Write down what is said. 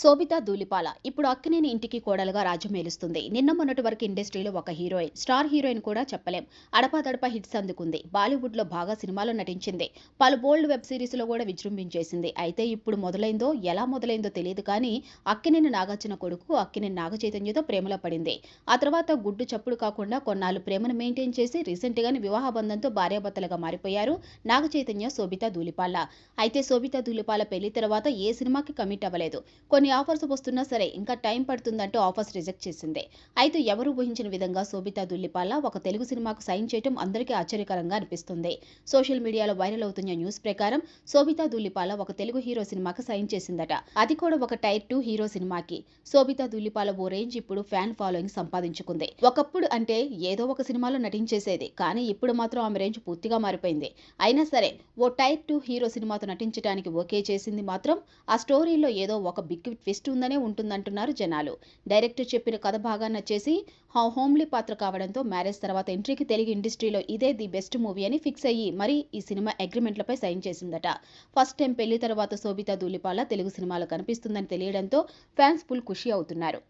శోభిత ధూలిపాల ఇప్పుడు అక్కినేని ఇంటికి కోడలుగా రాజ్యం మేలుస్తుంది. నిన్న మొన్నటి వరకు ఇండస్ట్రీలో ఒక హీరోయిన్ స్టార్ హీరోయిన్ కూడా చెప్పలేం. అడపాదడపా హిట్స్ అందుకుంది. బాలీవుడ్లో బాగా సినిమాలో నటించింది. పలు బోల్డ్ వెబ్ సిరీస్లో కూడా విజృంభించేసింది. అయితే ఇప్పుడు మొదలైందో ఎలా మొదలైందో తెలియదు కానీ అక్కినేని నాగార్జున కొడుకు అక్కినేని నాగ చైతన్యతో ప్రేమలో పడింది. ఆ తర్వాత గుడ్డు చప్పుడు కాకుండా కొన్నాళ్ళు ప్రేమను మెయింటైన్ చేసి రీసెంట్ గానే వివాహ బంధంతో భార్యాభర్తలుగా మారిపోయారు నాగచైతన్య శోభిత ధూలిపాల అయితే శోభిత ధూలిపాల పెళ్ళి తర్వాత ఏ సినిమాకి కమిట్ అవ్వలేదు. కొన్ని ఆఫర్స్ వస్తున్నా సరే ఇంకా టైం పడుతుందంటూ ఆఫర్స్ రిజెక్ట్ చేసింది. అయితే ఎవరు ఊహించిన విధంగా శోభితా దుల్లిపాల ఒక తెలుగు సినిమాకు సైన్ చేయడం అందరికీ ఆశ్చర్యకరంగా అనిపిస్తుంది. సోషల్ మీడియాలో వైరల్ అవుతున్న న్యూస్ ప్రకారం శోభితా దుల్లిపాల ఒక తెలుగు హీరో సినిమాకి సైన్ చేసిందట. అది కూడా ఒక టైర్ టూ హీరో సినిమాకి. శోభితా దుల్లిపాల ఓ రేంజ్ ఇప్పుడు ఫ్యాన్ ఫాలోయింగ్ సంపాదించుకుంది. ఒకప్పుడు అంటే ఏదో ఒక సినిమాలో నటించేసేది కానీ ఇప్పుడు మాత్రం ఆమె రేంజ్ పూర్తిగా మారిపోయింది. అయినా సరే ఓ టైర్ టూ హీరో సినిమాతో నటించడానికి ఓకే చేసింది మాత్రం ఆ స్టోరీలో ఏదో ఒక బిగ్ ట్విస్ట్ ఉందనే ఉంటుందంటున్నారు జనాలు. డైరెక్టర్ చెప్పిన కథ బాగా నచ్చేసి హా హోమ్లీ పాత్ర కావడంతో మ్యారేజ్ తర్వాత ఎంట్రీకి తెలుగు ఇండస్ట్రీలో ఇదే ది బెస్ట్ మూవీ అని ఫిక్స్ అయ్యి మరి ఈ సినిమా అగ్రిమెంట్లపై సైన్ చేసిందట. ఫస్ట్ టైం పెళ్ళి తర్వాత శోభితా దూలిపాల తెలుగు సినిమాలో కనిపిస్తుందని తెలియడంతో ఫ్యాన్స్ ఫుల్ ఖుషి అవుతున్నారు.